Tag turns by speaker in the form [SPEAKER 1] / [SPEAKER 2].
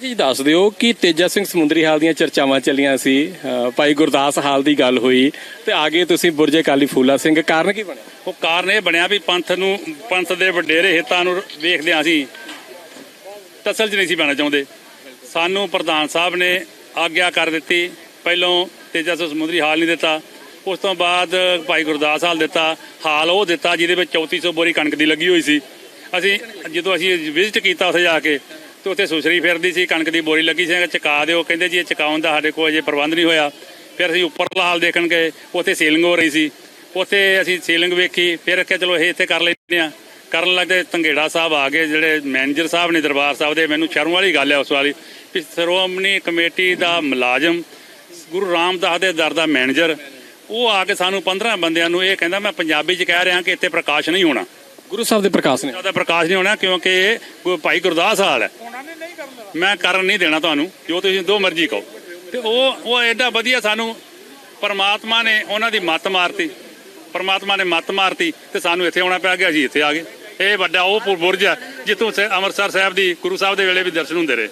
[SPEAKER 1] ਜੀ ਦੱਸ ਦਿਓ ਕਿ ਤੇਜਾ ਸਿੰਘ ਸਮੁੰਦਰੀ ਹਾਲ ਦੀਆਂ ਚਰਚਾਵਾਂ ਚੱਲੀਆਂ ਸੀ। ਅ, ਭਾਈ ਗੁਰਦਾਸ ਹਾਲ ਦੀ ਗੱਲ ਹੋਈ ਤੇ ਆਗੇ ਤੁਸੀਂ ਬੁਰਜੇ ਕਾਲੀ ਫੂਲਾ ਸਿੰਘ ਕਾਰਨ ਕੀ ਬਣਿਆ?
[SPEAKER 2] ਉਹ ਕਾਰਨ ਇਹ ਬਣਿਆ ਵੀ ਪੰਥ ਨੂੰ ਪੰਥ ਦੇ ਵਡੇਰੇ ਹਿੱਤਾਂ ਨੂੰ ਵੇਖਦਿਆਂ ਅਸੀਂ ਤਸਲ 'ਚ ਨਹੀਂ ਸੀ ਪੈਣਾ ਚਾਹੁੰਦੇ। ਸਾਨੂੰ ਪ੍ਰਧਾਨ ਸਾਹਿਬ ਨੇ ਆਗਿਆ ਕਰ ਦਿੱਤੀ। ਪਹਿਲੋਂ ਤੇਜਾ ਸਿੰਘ ਸਮੁੰਦਰੀ ਹਾਲ ਨਹੀਂ ਦਿੱਤਾ। ਉਸ ਤੋਂ ਬਾਅਦ ਭਾਈ ਗੁਰਦਾਸ ਹਾਲ ਦਿੱਤਾ। ਹਾਲ ਉਹ ਦਿੱਤਾ ਜਿਹਦੇ ਵਿੱਚ 3400 ਬੋਰੀ ਕਣਕ ਦੀ ਲੱਗੀ ਹੋਈ ਸੀ। ਅਸੀਂ ਜਦੋਂ ਅਸੀਂ ਵਿਜ਼ਿਟ ਕੀਤਾ ਉੱਥੇ ਜਾ ਕੇ ਤੇ ਉੱਥੇ ਸੁਸਰੀ ਫਿਰਦੀ ਸੀ, ਕਣਕ ਦੀ ਬੋਰੀ ਲੱਗੀ ਸੀ ਚਕਾ ਦਿਓ, ਕਹਿੰਦੇ ਜੀ ਇਹ ਚਕਾਉਣ ਦਾ ਸਾਡੇ ਕੋਲ ਅਜੇ ਪ੍ਰਬੰਧ ਨਹੀਂ ਹੋਇਆ। ਫਿਰ ਅਸੀਂ ਉੱਪਰਲਾ ਹਾਲ ਦੇਖਣ ਗਏ, ਉੱਥੇ ਸੀਲਿੰਗ ਹੋ ਰਹੀ ਸੀ। ਉੱਥੇ ਅਸੀਂ ਸੀਲਿੰਗ ਵੇਖੀ, ਫਿਰ ਕਿਹਾ ਚਲੋ ਇਹ ਇੱਥੇ ਕਰ ਲੈਂਦੇ ਆ ਕਰਨ ਲੱਗੇ ਤੰਗੇੜਾ ਸਾਹਿਬ ਆ ਗਏ, ਜਿਹੜੇ ਮੈਨੇਜਰ ਸਾਹਿਬ ਨੇ ਦਰਬਾਰ ਸਾਹਿਬ ਦੇ, ਮੈਨੂੰ ਸ਼ਰਮ ਵਾਲੀ ਗੱਲ ਹੈ ਉਸ ਵਾਲੀ ਵੀ ਸ਼੍ਰੋਮਣੀ ਕਮੇਟੀ ਦਾ ਮੁਲਾਜ਼ਮ, ਗੁਰੂ ਰਾਮਦਾਸ ਦੇ ਦਰ ਦਾ ਮੈਨੇਜਰ, ਉਹ ਆ ਕੇ ਸਾਨੂੰ 15 ਬੰਦਿਆਂ ਨੂੰ ਇਹ ਕਹਿੰਦਾ, ਮੈਂ ਪੰਜਾਬੀ 'ਚ ਕਹਿ ਰਿਹਾ ਕਿ ਇੱਥੇ ਪ੍ਰਕਾਸ਼ ਨਹੀਂ ਹੋਣਾ।
[SPEAKER 1] ਗੁਰੂ ਸਾਹਿਬ ਦੇ ਪ੍ਰਕਾਸ਼ ਨੇ।
[SPEAKER 2] ਜ਼ਿਆਦਾ ਪ੍ਰਕਾਸ਼ ਨਹੀਂ ਹੋਣਾ ਕਿਉਂਕਿ ਇਹ ਭਾਈ ਗੁਰਦਾਸ ਹਾਲ ਹੈ। ਮੈਂ ਕਰਨ ਨਹੀਂ ਦੇਣਾ ਤੁਹਾਨੂੰ ਜੋ ਤੁਸੀਂ ਦੋ ਮਰਜ਼ੀ ਕਹੋ। ਤੇ ਉਹ ਉਹ ਐਡਾ ਵਧੀਆ ਸਾਨੂੰ ਪਰਮਾਤਮਾ ਨੇ ਉਹਨਾਂ ਦੀ ਮੱਤ ਮਾਰਤੀ। ਪਰਮਾਤਮਾ ਨੇ ਮੱਤ ਮਾਰਤੀ ਤੇ ਸਾਨੂੰ ਇੱਥੇ ਆਉਣਾ ਪਿਆ ਗਿਆ ਅਸੀਂ ਇੱਥੇ ਆ ਗਏ। ਇਹ ਵੱਡਾ ਉਹ ਬੁਰਜ ਹੈ ਜਿੱਥੋਂ ਅੰਮ੍ਰਿਤਸਰ ਸਾਹਿਬ ਦੀ ਗੁਰੂ ਸਾਹਿਬ ਦੇ ਵੇਲੇ ਵੀ ਦਰਸ਼ਨ ਹੁੰਦੇ ਰਹੇ।